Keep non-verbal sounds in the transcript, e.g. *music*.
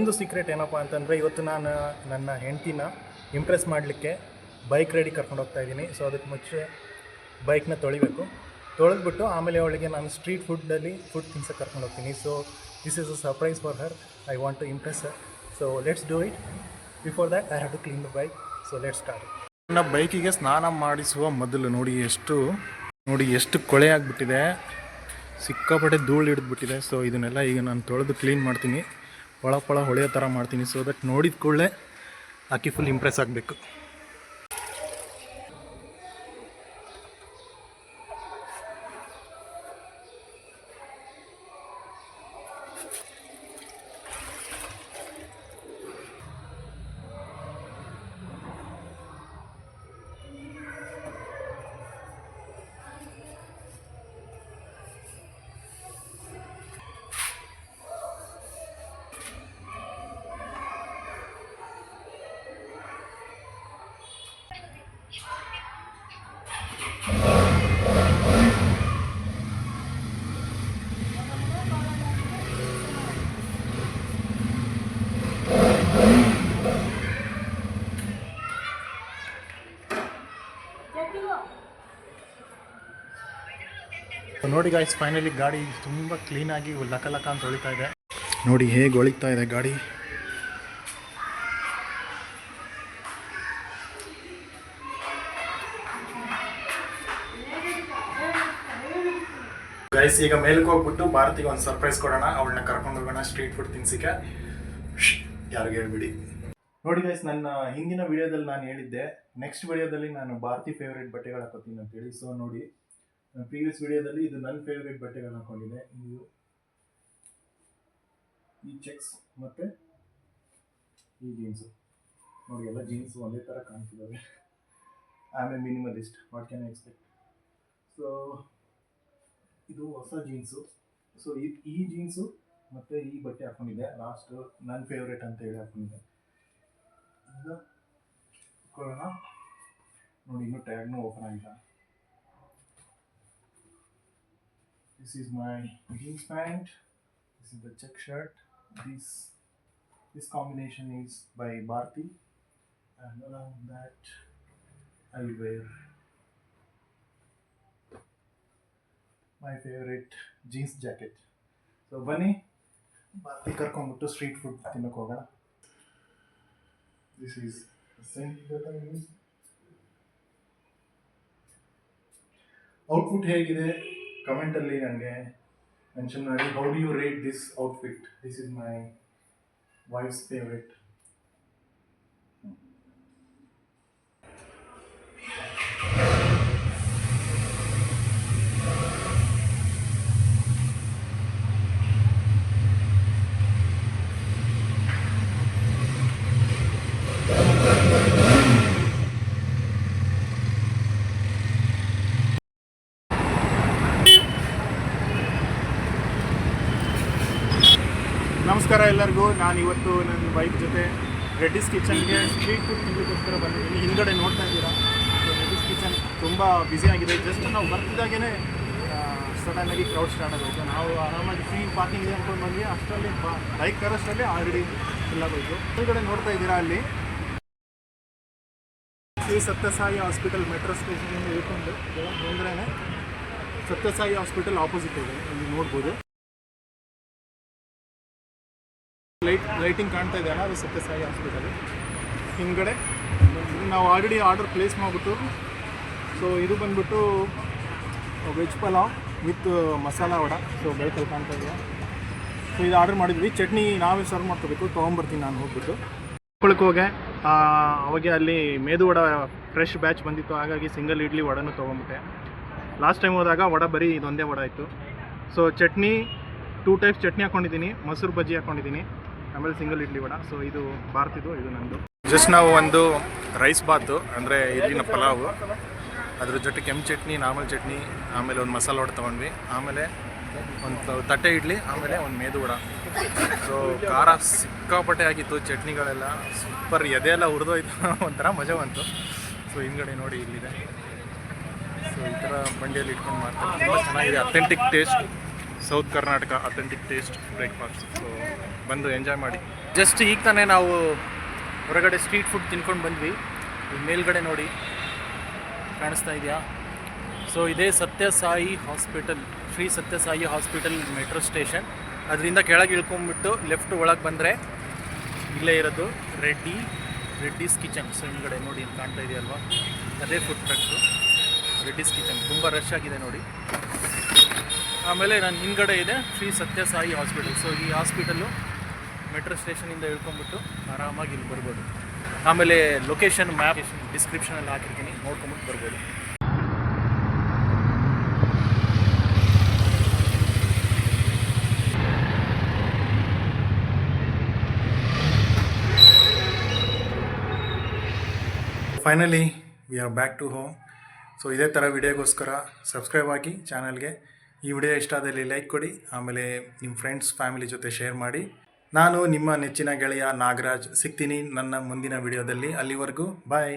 ಒಂದು ಸೀಕ್ರೆಟ್ ಏನಪ್ಪ ಅಂತಂದರೆ ಇವತ್ತು ನಾನು ನನ್ನ ಹೆಂಡ್ತಿನ ಇಂಪ್ರೆಸ್ ಮಾಡಲಿಕ್ಕೆ ಬೈಕ್ ರೈಡಿಗೆ ಕರ್ಕೊಂಡು ಹೋಗ್ತಾ ಇದ್ದೀನಿ. ಸೊ ಅದಕ್ಕೆ ಮುಂಚೆ ಬೈಕ್ನ ತೊಳಿಬೇಕು. ತೊಳೆದ್ಬಿಟ್ಟು ಆಮೇಲೆ ಅವಳಿಗೆ ನಾನು ಸ್ಟ್ರೀಟ್ ಫುಡ್ಡಲ್ಲಿ ಫುಡ್ ತಿನ್ಸಕ್ಕೆ ಕರ್ಕೊಂಡು ಹೋಗ್ತೀನಿ. So this is a surprise for her I want to impress her so let's do it before that I have to clean the bike so let's start ನನ್ನ ಬೈಕಿಗೆ ಸ್ನಾನ ಮಾಡಿಸುವ ಮೊದಲು ನೋಡಿ ಎಷ್ಟು ನೋಡಿ ಎಷ್ಟು ಕೊಳೆ ಆಗಿಬಿಟ್ಟಿದೆ. ಸಿಕ್ಕಾಪಟ್ಟೆ ಧೂಳು ಹಿಡಿದ್ಬಿಟ್ಟಿದೆ. ಸೊ ಇದನ್ನೆಲ್ಲ ಈಗ ನಾನು ತೊಳೆದು ಕ್ಲೀನ್ ಮಾಡ್ತೀನಿ. ಪಳ ಹೊಳೆಯೋ ಥರ ಮಾಡ್ತೀನಿ. ಸೊ ದಟ್ ನೋಡಿದ ಕೂಡಲೇ ಆಕೆ ಫುಲ್ ಇಂಪ್ರೆಸ್ ಆಗಬೇಕು. ನೋಡಿ ಗಾಯ್ಸ್ ಫೈನಲಿ ಗಾಡಿ ತುಂಬ ಕ್ಲೀನಾಗಿ ಲಕ ಲಕ ಅಂತ ಹೊಳಿತಾ ಇದೆ. ನೋಡಿ ಹೇಗೆ ಹೊಳಿತಾ ಇದೆ ಗಾಡಿ. ಗೈಸ್ ಈಗ ಮೇಲಕ್ಕೆ ಹೋಗ್ಬಿಟ್ಟು ಭಾರತಿಗೆ ಒಂದು ಸರ್ಪ್ರೈಸ್ ಕೊಡೋಣ. ಅವಳನ್ನ ಕರ್ಕೊಂಡು ಹೋಗೋಣ ಸ್ಟ್ರೀಟ್ ಫುಡ್ ತಿನ್ಸಿಕೆ ಯಾರಿಗೆ ಹೇಳ್ಬಿಡಿ. ನೋಡಿ ಗೈಸ್ ನನ್ನ ಹಿಂದಿನ ವಿಡಿಯೋದಲ್ಲಿ ನಾನು ಹೇಳಿದ್ದೆ. ನೆಕ್ಸ್ಟ್ ವಿಡಿಯೋದಲ್ಲಿ ನಾನು ಭಾರತಿ ಫೇವ್ರೇಟ್ ಬಟ್ಟೆಗಳು ಹಾಕೋತೀನಿ ಅಂತೇಳಿ ಸೊ ನೋಡಿ. ಪ್ರೀವಿಯಸ್ ವಿಡಿಯೋದಲ್ಲಿ ಇದು ನನ್ನ ಫೇವ್ರೇಟ್ ಬಟ್ಟೆಗಳನ್ನ ಹಾಕೊಂಡಿದೆ ಇದು ಈ ಚೆಕ್ಸ್ ಮತ್ತು ಈ ಜೀನ್ಸು ನೋಡಿ, ಎಲ್ಲ ಜೀನ್ಸ್ ಒಂದೇ ಥರ ಕಾಣ್ತಿದ್ದಾವೆ a minimalist what can expect so ಇದು ಹೊಸ ಜೀನ್ಸು ಸೊ ಈ ಈ ಜೀನ್ಸು ಮತ್ತು ಈ ಬಟ್ಟೆ ಹಾಕೊಂಡಿದ್ದೆ. ಲಾಸ್ಟ್ ನನ್ನ ಫೇವ್ರೇಟ್ ಅಂತ ಹೇಳಿ ಹಾಕೊಂಡಿದ್ದೆ. ಈಗ ನೋಡಿ, ಇನ್ನೂ ಟ್ಯಾಗ್ನೂ ಓಪನ್ ಆಗಿಲ್ಲ. This is my jeans pant. This is the check shirt. This this combination is by Bharti, and along that I will wear my favorite jeans jacket. So ಬನ್ನಿ ಬಾರ್ತಿ ಕರ್ಕೊಂಡ್ಬಿಟ್ಟು ಸ್ಟ್ರೀಟ್ ಫುಡ್ ತಿನ್ನಕ್ಕೆ ಹೋಗೋಣ ದಿಸ್ ಈಸ್ ಔಟ್ಪುಟ್ ಹೇಗಿದೆ ಕಮೆಂಟಲ್ಲಿ ನನಗೆ mention ಮಾಡಿ how do you rate this outfit this is my wife's favourite ನಮಸ್ಕಾರ ಎಲ್ಲರಿಗೂ. ನಾನು ಇವತ್ತು ನನ್ನ ಬೈಕ್ ಜೊತೆ ರೆಡ್ಡಿಸ್ ಕಿಚನ್ಗೆ ಸ್ಟ್ರೀಟ್ ಫುಡ್ ತಿನ್ನಲಿಕ್ಕೋಸ್ಕರ ಬಂದಿದ್ದೀನಿ. ಹಿಂದ್ಗಡೆ ನೋಡ್ತಾ ಇದ್ದೀರಾ? ರೆಡ್ಡಿಸ್ ಕಿಚನ್ ತುಂಬ ಬ್ಯುಸಿ ಆಗಿದೆ. ಜಸ್ಟ್ ನಾವು ಬರ್ತಿದ್ದಾಗೇ ಸಡನ್ನಾಗಿ ಕ್ರೌಡ್ ಸ್ಟಾರ್ಟ್ ಆಗೋಯ್ತು. ನಾವು ಆರಾಮಾಗಿ ಫ್ರೀ ಪಾರ್ಕಿಂಗ್ ಅಂದ್ಕೊಂಡು ಬಂದ್ವಿ. ಅಷ್ಟರಲ್ಲಿ ಬೈಕ್ ಕರೋಷ್ಟರಲ್ಲಿ ಆಲ್ರೆಡಿ ಫಿಲ್ ಆಗೋಯ್ತು. ಹಿಂದ್ಗಡೆ ನೋಡ್ತಾ ಇದ್ದೀರಾ ಅಲ್ಲಿ? ಶ್ರೀ ಸತ್ಯಸಾಯಿ ಹಾಸ್ಪಿಟಲ್ ಮೆಟ್ರೋ ಸ್ಟೇಷನಿಂದ ಇಳ್ಕೊಂಡು ಬಂದ್ರೇ ಸತ್ಯಸಾಯಿ ಹಾಸ್ಪಿಟಲ್ ಆಪೋಸಿಟ್ ಇದೆ. ಅಲ್ಲಿ ನೋಡ್ಬೋದು. ಲೈಟ್, ಲೈಟಿಂಗ್ ಕಾಣ್ತಾ ಇದೆಯಲ್ಲ ಅದು ಸತ್ಯಸಾಯಿ ಹಾಸ್ಪಿಟಲ್ ಹಿಂಗಡೆ ನಾವು ಆಲ್ರೆಡಿ ಆರ್ಡರ್ ಪ್ಲೇಸ್ ಮಾಡಿಬಿಟ್ಟು ಸೊ ಇದು ಬಂದ್ಬಿಟ್ಟು veg pulao with masala vada. So ಬೆಳಕಲ್ಲಿ ಕಾಣ್ತಾ ಇದೆಯಾ ಸೊ ಇದು ಆರ್ಡರ್ ಮಾಡಿದ್ವಿ. ಚಟ್ನಿ ನಾವೇ ಸರ್ವ್ ಮಾಡ್ಕೋಬೇಕು. ತೊಗೊಂಬರ್ತೀನಿ ನಾನು ಹೋಗ್ಬಿಟ್ಟು. ಕೊಳಕ್ಕೆ ಹೋಗೆ ಅವಾಗೆ ಅಲ್ಲಿ ಮೇದು ವಡ ಫ್ರೆಶ್ ಬ್ಯಾಚ್ ಬಂದಿತ್ತು. ಹಾಗಾಗಿ ಸಿಂಗಲ್ ಇಡ್ಲಿ ವಡನೂ ತೊಗೊಂಬಿಟ್ಟೆ ಲಾಸ್ಟ್ ಟೈಮ್ ಹೋದಾಗ ವಡ ಬರೀ ಇದೊಂದೇ ವಡ ಇತ್ತು. So chutney two types chutney ಹಾಕೊಂಡಿದ್ದೀನಿ. ಮೊಸರು ಬಜ್ಜಿ ಹಾಕೊಂಡಿದ್ದೀನಿ. ಆಮೇಲೆ ಸಿಂಗಲ್ ಇಡ್ಲಿ ವಡ. ಸೊ ಇದು ಭಾರತಿದು, ಇದು ನಂದು. ಜಸ್ಟ್ ನಾವು ಒಂದು ರೈಸ್ ಬಾತು, ಅಂದರೆ ಇಡ್ಲಿನ ಪಲಾವು. ಅದ್ರ ಜೊತೆ ಕೆಂಪು ಚಟ್ನಿ ನಾರ್ಮಲ್ ಚಟ್ನಿ, ಆಮೇಲೆ ಒಂದು ಮಸಾಲ ವಡ ತೊಗೊಂಡ್ವಿ. ಆಮೇಲೆ ಒಂದು ತಟ್ಟೆ ಇಡ್ಲಿ, ಆಮೇಲೆ ಒಂದು ಮೇದು ವಡ. ಸೊ ಖಾರ ಸಿಕ್ಕಾಪಟ್ಟೆ ಆಗಿತ್ತು ಚಟ್ನಿಗಳೆಲ್ಲ. ಸೂಪರ್ ಎದೆ ಎಲ್ಲ ಹುರಿದೋಯ್ತು. *laughs* ಒಂಥರ ಮಜಾ ಬಂತು. ಸೊ ಹಿಂದ್ಗಡೆ ನೋಡಿ ಇಲ್ಲಿದೆ. ಸೊ ಈ ಥರ ಬಂಡಿಯಲ್ಲಿ ಇಟ್ಕೊಂಡು ಮಾಡ್ತಾರೆ. ತುಂಬ ಚೆನ್ನಾಗಿದೆ authentic taste south Karnataka authentic taste breakfast so ಬಂದು ಎಂಜಾಯ್ ಮಾಡಿ. ಜಸ್ಟ್ ಈಗ ತಾನೇ ನಾವು ಹೊರಗಡೆ ಸ್ಟ್ರೀಟ್ ಫುಡ್ ತಿನ್ಕೊಂಡು ಬಂದ್ವಿ. ಮೇಲ್ಗಡೆ ನೋಡಿ ಕಾಣಿಸ್ತಾ ಇದೆಯಾ? ಸೊ ಇದೇ Sathya Sai hospital Shri Sathya Sai hospital metro station ಅದರಿಂದ ಕೆಳಗೆ ಇಳ್ಕೊಂಬಿಟ್ಟು ಲೆಫ್ಟ್ ಒಳಗೆ ಬಂದರೆ ಇಲ್ಲೇ ಇರೋದು ರೆಡ್ಡಿ ರೆಡ್ಡಿಸ್ ಕಿಚನ್ ಸೊ ಹಿಂದ್ಗಡೆ ನೋಡಿ ಇಲ್ಲಿ ಕಾಣ್ತಾ ಇದೆಯಲ್ವಾ? ಅದೇ ಫುಡ್ ಟ್ರಕ್ಸು ರೆಡ್ಡಿಸ್ ಕಿಚನ್ ತುಂಬ ರಶ್ ಆಗಿದೆ ನೋಡಿ. ಆಮೇಲೆ ನನ್ನ ಹಿಂದ್ಗಡೆ ಇದೆ, ಶ್ರೀ ಸತ್ಯಸಾಯಿ ಹಾಸ್ಪಿಟಲ್. ಸೊ ಈ ಹಾಸ್ಪಿಟಲ್ಲು ಮೆಟ್ರೋ ಸ್ಟೇಷನಿಂದ ಇಳ್ಕೊಂಬಿಟ್ಟು ಆರಾಮಾಗಿ ಇಲ್ಲಿ ಬರ್ಬೋದು. ಆಮೇಲೆ ಲೊಕೇಶನ್ ಮ್ಯಾಪ್ ಡಿಸ್ಕ್ರಿಪ್ಷನಲ್ಲಿ ಹಾಕಿರ್ತೀನಿ ನೋಡ್ಕೊಂಬಿಟ್ಟು ಬರ್ಬೋದು. Finally we are back to home so ಇದೇ ಥರ ವಿಡಿಯೋಗೋಸ್ಕರ ಸಬ್ಸ್ಕ್ರೈಬ್ ಆಗಿ ಚಾನಲ್ಗೆ ಈ ವಿಡಿಯೋ ಇಷ್ಟ ಆದಲ್ಲಿ ಲೈಕ್ ಕೊಡಿ, ಆಮೇಲೆ ನಿಮ್ಮ ಫ್ರೆಂಡ್ಸ್ ಫ್ಯಾಮಿಲಿ ಜೊತೆ ಶೇರ್ ಮಾಡಿ. ನಾನು ನಿಮ್ಮ ನೆಚ್ಚಿನ ಗೆಳೆಯ ನಾಗರಾಜ್ ಸಿಗ್ತೀನಿ ನನ್ನ ಮುಂದಿನ ವಿಡಿಯೋದಲ್ಲಿ ಅಲ್ಲಿವರೆಗೂ. ಬಾಯ್